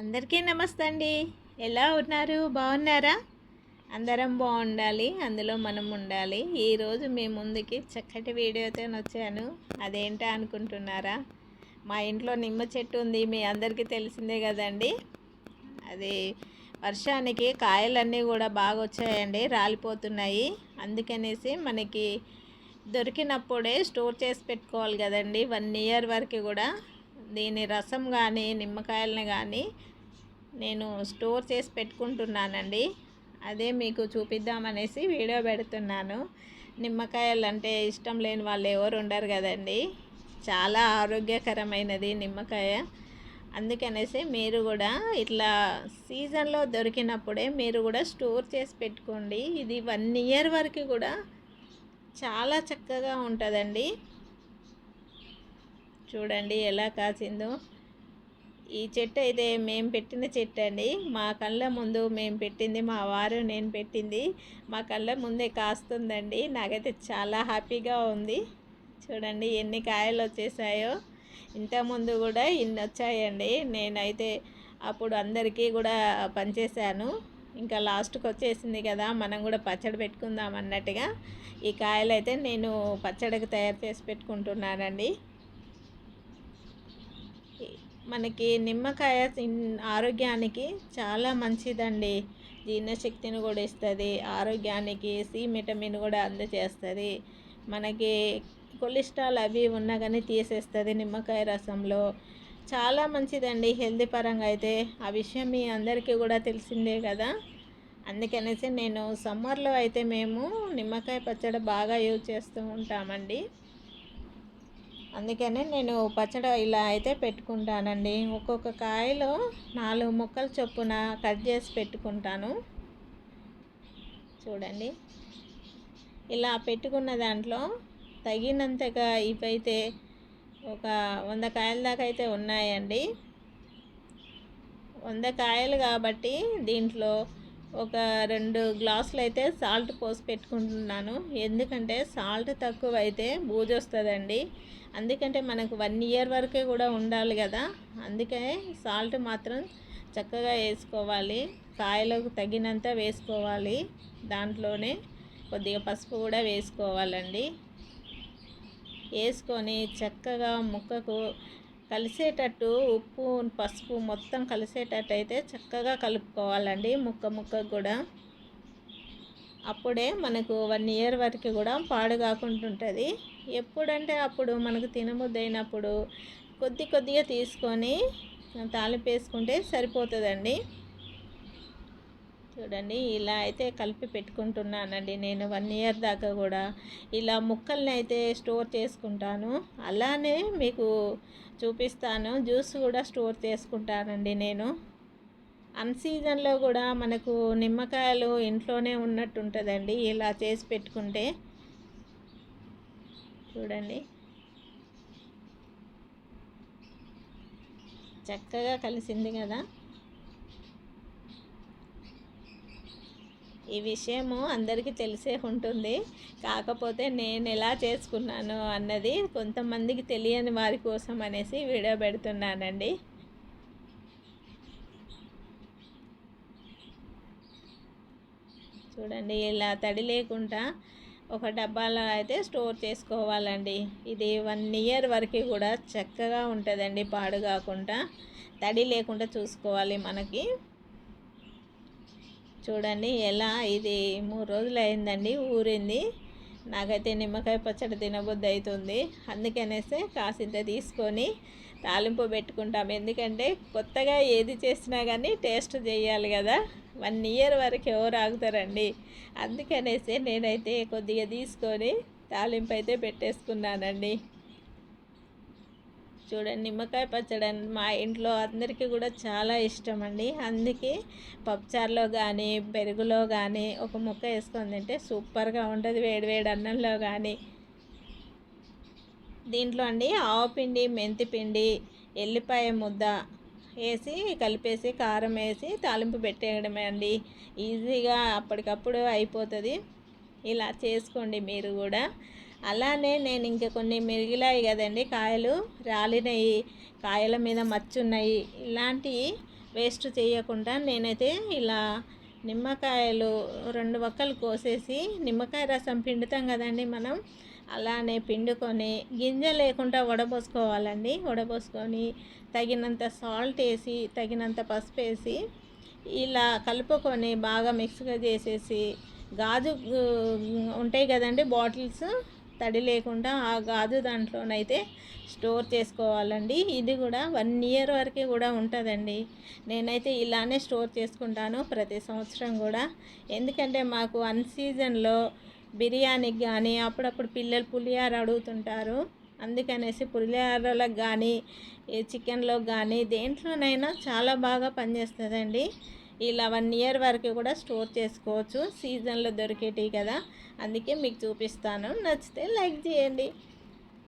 అందరికీ నమస్తే అండి. ఎలా ఉన్నారు? బాగున్నారా? అందరం బాగుండాలి. అందులో మనం ఉండాలి. ఈరోజు మీ ముందుకి చక్కటి వీడియోతో వచ్చాను. అదేంటా అనుకుంటున్నారా? మా ఇంట్లో నిమ్మ చెట్టు ఉంది. మీ అందరికీ తెలిసిందే కదండి. అది వర్షానికి కాయలన్నీ కూడా బాగా వచ్చాయండి. రాలిపోతున్నాయి. అందుకనేసి మనకి దొరికినప్పుడే స్టోర్ చేసి పెట్టుకోవాలి కదండి. వన్ ఇయర్ వరకు కూడా దీని రసం కానీ నిమ్మకాయలని కానీ నేను స్టోర్ చేసి పెట్టుకుంటున్నానండి. అదే మీకు చూపిద్దామనేసి వీడియో పెడుతున్నాను. నిమ్మకాయలు అంటే ఇష్టం లేని వాళ్ళు ఎవరు ఉండరు కదండి. చాలా ఆరోగ్యకరమైనది నిమ్మకాయ. అందుకనేసి మీరు కూడా ఇట్లా సీజన్లో దొరికినప్పుడే మీరు కూడా స్టోర్ చేసి పెట్టుకోండి. ఇది వన్ ఇయర్ వరకు కూడా చాలా చక్కగా ఉంటుందండి. చూడండి ఎలా కాసిందో. ఈ చెట్టు అయితే మేము పెట్టిన చెట్టు అండి. మా కళ్ళ ముందు మేము పెట్టింది మా వారు నేను పెట్టింది. మా కళ్ళ ముందే కాస్తుందండి. నాకైతే చాలా హ్యాపీగా ఉంది. చూడండి ఎన్ని కాయలు వచ్చేసాయో. ఇంతకుముందు కూడా ఇన్ని వచ్చాయండి. నేనైతే అప్పుడు అందరికీ కూడా పనిచేశాను ఇంకా లాస్ట్కి వచ్చేసింది కదా మనం కూడా పచ్చడి పెట్టుకుందాం అన్నట్టుగా. ఈ కాయలు అయితే నేను పచ్చడికి తయారు చేసి పెట్టుకుంటున్నానండి. మనకి నిమ్మకాయ ఆరోగ్యానికి చాలా మంచిదండి. జీర్ణశక్తిని కూడా ఇస్తుంది ఆరోగ్యానికి సి విటమిన్ కూడా అందజేస్తుంది మనకి కొలెస్ట్రాల్ అవి ఉన్నా కానీ తీసేస్తుంది నిమ్మకాయ రసంలో. చాలా మంచిదండి హెల్తీ పరంగా అయితే. ఆ విషయం మీ అందరికీ కూడా తెలిసిందే కదా. అందుకనేసి నేను సమ్మర్లో అయితే మేము నిమ్మకాయ పచ్చడి బాగా యూజ్ చేస్తూ ఉంటామండి. అందుకనే నేను పచ్చడి ఇలా అయితే పెట్టుకుంటానండి. ఒక్కొక్క కాయలో నాలుగు ముక్కలు చొప్పున కట్ చేసి పెట్టుకుంటాను. చూడండి. ఇలా పెట్టుకున్న దాంట్లో తగినంతగా ఇవైతే ఒక వంద కాయల దాకా అయితే ఉన్నాయండి. వంద కాయలు కాబట్టి దీంట్లో ఒక రెండు గ్లాసులు అయితే సాల్ట్ పోసి పెట్టుకుంటున్నాను. ఎందుకంటే సాల్ట్ తక్కువ అయితే బూజు వస్తుందండి అందుకంటే మనకు వన్ ఇయర్ వరకే కూడా ఉండాలి కదా. అందుకే సాల్ట్ మాత్రం చక్కగా వేసుకోవాలి. కాయలకు తగినంత వేసుకోవాలి. దాంట్లోనే కొద్దిగా పసుపు కూడా వేసుకోవాలండి. వేసుకొని చక్కగా ముక్కకు కలిసేటట్టు ఉప్పు పసుపు మొత్తం కలిసేటట్టు అయితే చక్కగా కలుపుకోవాలండి ముక్క ముక్క కూడా. అప్పుడే మనకు వన్ ఇయర్ వరకు కూడా పాడు కాకుండా ఉంటుంది. ఎప్పుడంటే అప్పుడు మనకు తినముద్దైనప్పుడు కొద్ది కొద్దిగా తీసుకొని తాలింపు వేసుకుంటే సరిపోతుందండి. చూడండి ఇలా అయితే కలిపి పెట్టుకుంటున్నానండి. నేను వన్ ఇయర్ దాకా కూడా ఇలా ముక్కల్ని అయితే స్టోర్ చేసుకుంటాను. అలానే మీకు చూపిస్తాను. జ్యూస్ కూడా స్టోర్ చేసుకుంటానండి నేను. అన్సీజన్లో కూడా మనకు నిమ్మకాయలు ఇంట్లోనే ఉన్నట్టు ఉంటుందండి ఇలా చేసి పెట్టుకుంటే చూడండి. చక్కగా కలిసింది కదా. ఈ విషయము అందరికీ తెలిసే ఉంటుంది. కాకపోతే నేను ఎలా చేసుకున్నాను అన్నది కొంతమందికి తెలియని వారి కోసం అనేసి వీడియో పెడుతున్నానండి. చూడండి ఇలా తడి లేకుండా ఒక డబ్బాలో అయితే స్టోర్ చేసుకోవాలండి. ఇది వన్ ఇయర్ వరకు కూడా చక్కగా ఉంటుందండి పాడు కాకుండా. తడి లేకుండా చూసుకోవాలి మనకి. చూడండి ఎలా ఇది మూడు రోజులు అయిందండి ఊరింది. నాకైతే నిమ్మకాయ పచ్చడి తినబుద్ధి అవుతుంది అందుకనేసి కాసింత తీసుకొని తాలింపు పెట్టుకుంటాం. ఎందుకంటే కొత్తగా ఏది చేసినా కానీ టేస్ట్ చేయాలి కదా. వన్ ఇయర్ వరకు ఎవరు ఆగుతారండి. అందుకనేసి నేనైతే కొద్దిగా తీసుకొని తాలింపు అయితే పెట్టేసుకున్నానండి. చూడండి నిమ్మకాయ పచ్చడి మా ఇంట్లో అందరికీ కూడా చాలా ఇష్టం అండి అందుకే పప్పుచారులో కానీ పెరుగులో కానీ ఒక ముక్క వేసుకొని తింటే సూపర్గా ఉంటుంది వేడివేడి అన్నంలో కానీ దీంట్లో అండి ఆవపిండి మెంతిపిండి ఎల్లిపాయ ముద్ద వేసి కలిపేసి కారం వేసి తాలింపు పెట్టేయడమే అండి. ఈజీగా అప్పటికప్పుడు అయిపోతుంది. ఇలా చేసుకోండి మీరు కూడా. అలానే నేను ఇంకా కొన్ని మిగిలాయి కదండి కాయలు రాలినవి కాయల మీద మచ్చున్నాయి. ఇలాంటివి వేస్ట్ చేయకుండా నేనైతే ఇలా నిమ్మకాయలు రెండు ఒక్కలు కోసేసి నిమ్మకాయ రసం పిండుతాం కదండి మనం. అలానే పిండుకొని గింజ లేకుండా వడబోసుకోవాలండి. వడబోసుకొని తగినంత సాల్ట్ వేసి తగినంత పసుపు వేసి ఇలా కలుపుకొని బాగా మిక్స్గా చేసేసి గాజు ఉంటాయి కదండి బాటిల్స్ తడి లేకుండా ఆ గాజు దాంట్లోనైతే స్టోర్ చేసుకోవాలండి. ఇది కూడా వన్ ఇయర్ వరకు కూడా ఉంటుందండి. నేనైతే ఇలానే స్టోర్ చేసుకుంటాను ప్రతి సంవత్సరం కూడా. ఎందుకంటే మాకు అన్ సీజన్లో బిర్యానీకి కానీ అప్పుడప్పుడు పిల్లలు పులిహార అడుగుతుంటారు. అందుకనేసి పులిహారలకు కానీ ఈ చికెన్లో కానీ దేంట్లోనైనా చాలా బాగా పనిచేస్తుందండి. ఇలా వన్ ఇయర్ వరకు కూడా స్టోర్ చేసుకోవచ్చు. సీజన్లో దొరికేటివి కదా. అందుకే మీకు చూపిస్తాను. నచ్చితే లైక్ చేయండి.